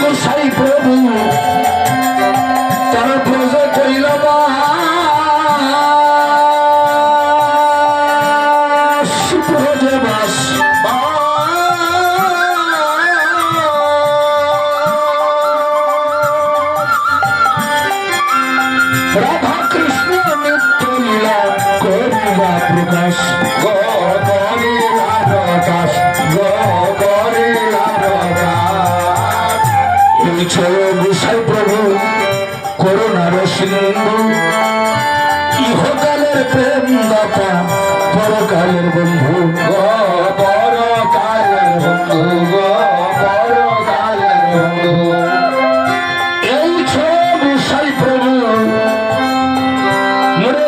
গোসাই প্রভু? তার ব্রজ কইল বাস। রাধা কৃষ্ণ নিত্য লীলা করিলা প্রকাশ। পরিচয় গোসাই প্রভু, করুণার সিন্ধু, ইহকালের প্রেম দাতা, পরকালের বন্ধু পরকালের বন্ধু পরকালের বন্ধু এই ছ গোসাই প্রভু, মনে